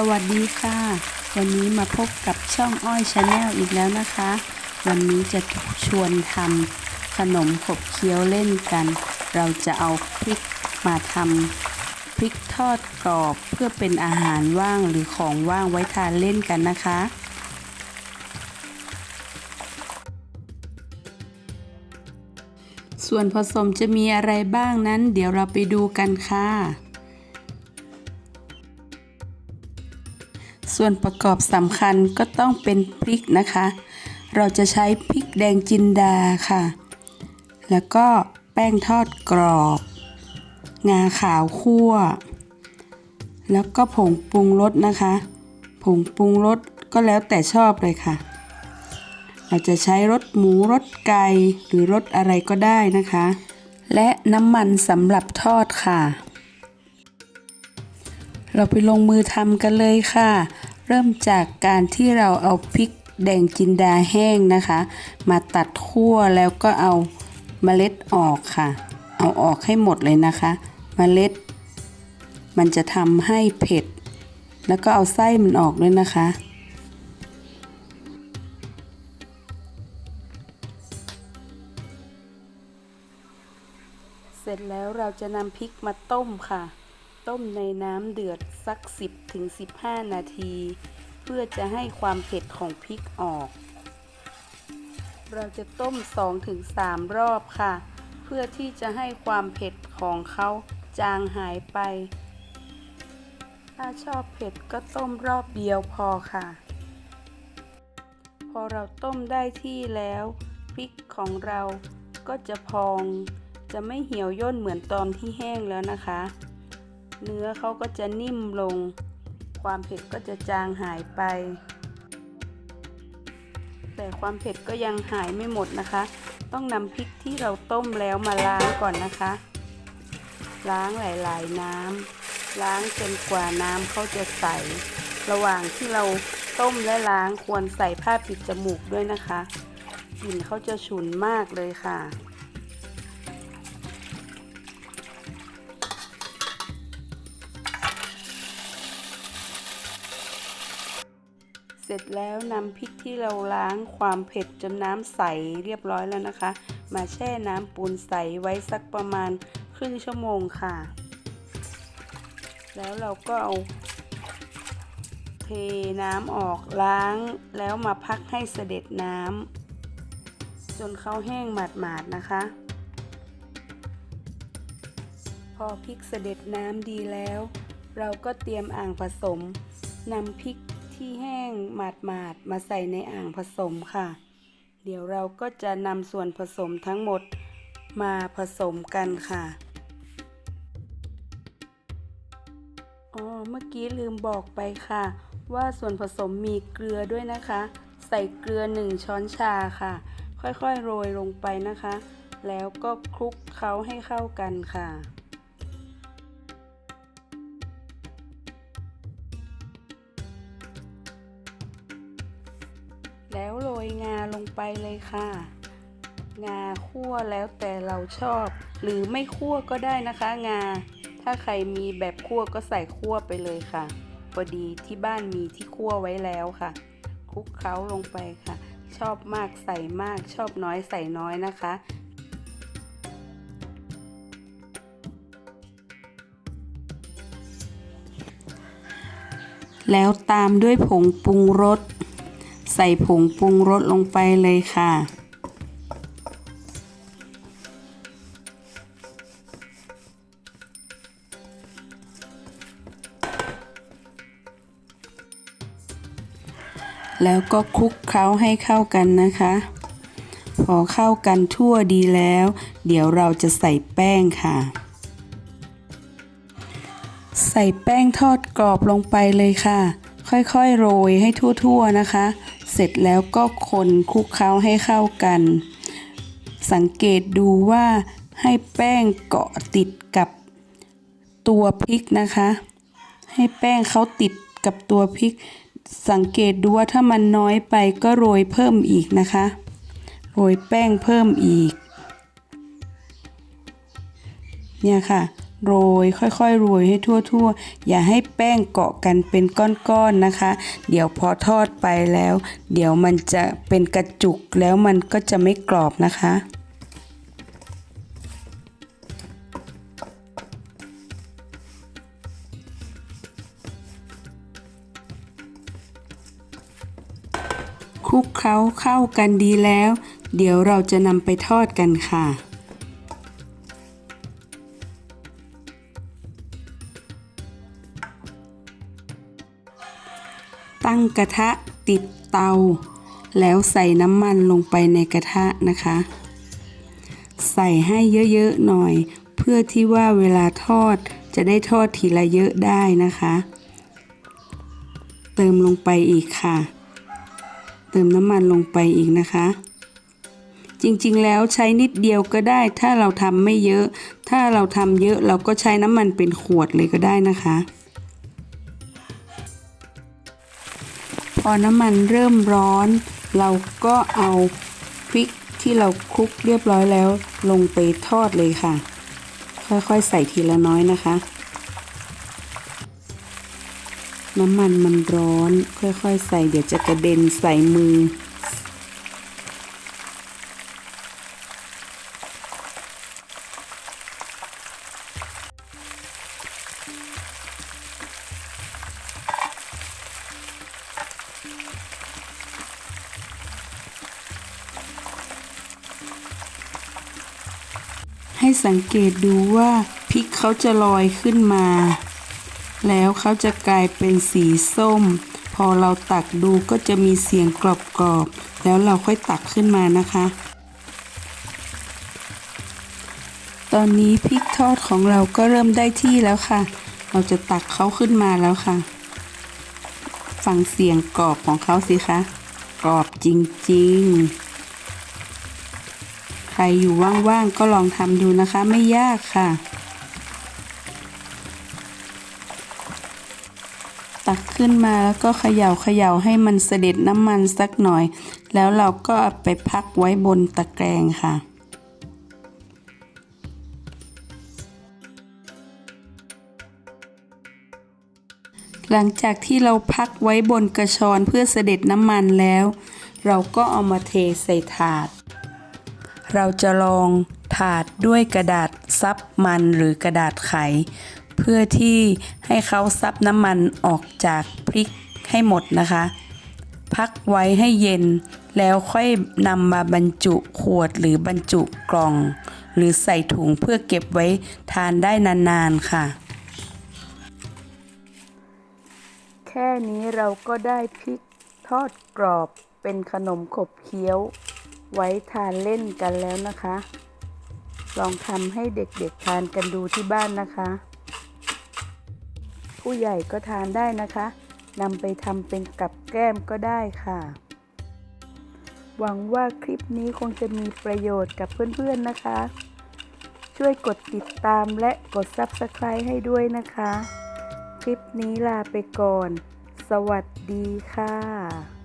สวัสดีค่ะ วันนี้มาพบกับช่องอ้อยชาแนลอีกแล้วนะคะ วันนี้จะชวนทำขนมขบเคี้ยวเล่นกัน เราจะเอาพริกมาทำพริกทอดกรอบเพื่อเป็นอาหารว่างหรือของว่างไว้ทานเล่นกันนะคะส่วนผสมจะมีอะไรบ้างนั้น เดี๋ยวเราไปดูกันค่ะ ส่วนประกอบสำคัญก็ต้องเป็นพริกนะคะ เราจะใช้พริกแดงจินดาค่ะ แล้วก็แป้งทอดกรอบ งาขาวคั่ว แล้วก็ผงปรุงรสนะคะ ผงปรุงรสก็แล้วแต่ชอบเลยค่ะ เราจะใช้รสหมูรสไก่หรือรสอะไรก็ได้นะคะ และน้ำมันสำหรับทอดค่ะเราไปลงมือทำกันเลยค่ะ เริ่มจากการที่เราเอาพริกแดงจินดาแห้งนะคะ มาตัดขั้วแล้วก็เอาเมล็ดออกค่ะ เอาออกให้หมดเลยนะคะ เมล็ด มันจะทำให้เผ็ด แล้วก็เอาไส้มันออกด้วยนะคะ เสร็จแล้วเราจะนำพริกมาต้มค่ะ ต้มในน้ำเดือดสัก 10ถึง15 นาที เพื่อจะให้ความเผ็ดของพริกออก เราจะต้ม2ถึง3รอบค่ะ เพื่อที่จะให้ความเผ็ดของเขาจางหายไป ถ้าชอบเผ็ดก็ต้มรอบเดียวพอค่ะ พอเราต้มได้ที่แล้วพริกของเราก็จะพอง จะไม่เหี่ยวย่นเหมือนตอนที่แห้งแล้วนะคะ เนื้อเขาก็จะนิ่มลง ความเผ็ดก็จะจางหายไป แต่ความเผ็ดก็ยังหายไม่หมดนะคะ ต้องนำพริกที่เราต้มแล้วมาล้างก่อนนะคะ ล้างหลาย ๆ น้ำล้างจนกว่าน้ำเขาจะใส ระหว่างที่เราต้มและล้างควรใส่ผ้าปิดจมูกด้วยนะคะ กลิ่นเขาจะฉุนมากเลยค่ะ เสร็จแล้วนำพริกที่เราล้างความเผ็ดจนน้ำใสเรียบร้อยแล้วนะคะ มาแช่น้ำปูนใสไว้สักประมาณครึ่งชั่วโมงค่ะ แล้วเราก็เอาเทน้ำออกล้างแล้วมาพักให้เสด็จน้ำจนเขาแห้งหมาดๆนะคะ พอพริกเสด็จน้ำดีแล้ว เราก็เตรียมอ่างผสมนำพริก ที่แห้งหมาดๆมาใส่ในอ่างผสมค่ะ เดี๋ยวเราก็จะนำส่วนผสมทั้งหมดมาผสมกันค่ะอ๋อเมื่อกี้ลืมบอกไปค่ะ ว่าส่วนผสมมีเกลือด้วยนะคะ ใส่เกลือ 1 ช้อนชาค่ะ ค่อยๆ โรยลงไปนะคะ แล้วก็คลุกเคล้าให้เข้ากันค่ะ ยงาลงไปเลยค่ะ งาคั่วแล้วแต่เราชอบ หรือไม่คั่วก็ได้นะคะ งา ถ้าใครมีแบบคั่วก็ใส่คั่วไปเลยค่ะพอดีที่บ้านมีที่คั่วไว้แล้วค่ะคลุกเคล้าลงไปค่ะ ชอบมากใส่มากชอบน้อยใส่น้อยนะคะแล้วตามด้วยผงปรุงรส ใส่ผงปรุงรสลงไปเลยค่ะ แล้วก็คลุกเคล้าให้เข้ากันนะคะ พอเข้ากันทั่วดีแล้ว เดี๋ยวเราจะใส่แป้งค่ะ ใส่แป้งทอดกรอบลงไปเลยค่ะ ค่อยๆ โรยให้ทั่วๆนะคะ เสร็จแล้วก็คนคลุกเคล้าให้เข้ากัน สังเกตดูว่าให้แป้งเกาะติดกับตัวพริกนะคะ ให้แป้งเขาติดกับตัวพริก สังเกตดูว่าถ้ามันน้อยไปก็โรยเพิ่มอีกนะคะ โรยแป้งเพิ่มอีก เนี่ยค่ะ โรยค่อยๆโรยให้ทั่วๆ อย่าให้แป้งเกาะกันเป็นก้อนๆนะคะ เดี๋ยวพอทอดไปแล้ว เดี๋ยวมันจะเป็นกระจุกแล้วมันก็จะไม่กรอบนะคะคลุกเคล้าเข้ากันดีแล้ว เดี๋ยวเราจะนำไปทอดกันค่ะ ตั้งกระทะติดเตา แล้วใส่น้ำมันลงไปในกระทะนะคะ ใส่ให้เยอะๆหน่อย เพื่อที่ว่าเวลาทอดจะได้ทอดทีละเยอะได้นะคะ เติมลงไปอีกค่ะ เติมน้ำมันลงไปอีกนะคะจริงๆ แล้วใช้นิดเดียวก็ได้ ถ้าเราทำไม่เยอะ ถ้าเราทำเยอะเราก็ใช้น้ำมันเป็นขวดเลยก็ได้นะคะ อน้ำมันเริ่มร้อน เราก็เอาพริกที่เราคลุกเรียบร้อยแล้ว ลงไปทอดเลยค่ะ ค่อยๆใส่ทีละน้อยนะคะ น้ำมันมันร้อน ค่อยๆ ใส่เดี๋ยวจะกระเด็นใส่มือ ให้สังเกตดูว่าพริกเขาจะลอยขึ้นมา แล้วเขาจะกลายเป็นสีส้ม พอเราตักดูก็จะมีเสียงกรอบๆ แล้วเราค่อยตักขึ้นมานะคะ ตอนนี้พริกทอดของเราก็เริ่มได้ที่แล้วค่ะ เราจะตักเขาขึ้นมาแล้วค่ะ ฟังเสียงกรอบของเขาสิคะ กรอบจริงๆ ครอยู่ว่างๆก็ลองทำดูนะคะ ไม่ยากค่ะ ตักขึ้นมาแล้วก็เขย่าเขย่าให้มันเสด็จน้ำมันสักหน่อย แล้วเราก็าไปพักไว้บนตะแกรงค่ะหลังจากที่เราพักไว้บนกระชอนเพื่อเสด็จน้ำมันแล้ว เราก็เอามาเทใส่ถาด เราจะลองถาดด้วยกระดาษซับมันหรือกระดาษไข เพื่อที่ให้เขาซับน้ำมันออกจากพริกให้หมดนะคะ พักไว้ให้เย็นแล้วค่อยนำมาบรรจุขวดหรือบรรจุกล่อง หรือใส่ถุงเพื่อเก็บไว้ทานได้นานๆค่ะ แค่นี้เราก็ได้พริกทอดกรอบเป็นขนมขบเคี้ยว ไว้ทานเล่นกันแล้วนะคะ ลองทำให้เด็กๆทานกันดูที่บ้านนะคะ ผู้ใหญ่ก็ทานได้นะคะนำไปทำเป็นกับแก้มก็ได้ค่ะ หวังว่าคลิปนี้คงจะมีประโยชน์กับเพื่อนๆนะคะ ช่วยกดติดตามและกด Subscribe ให้ด้วยนะคะ คลิปนี้ลาไปก่อน สวัสดีค่ะ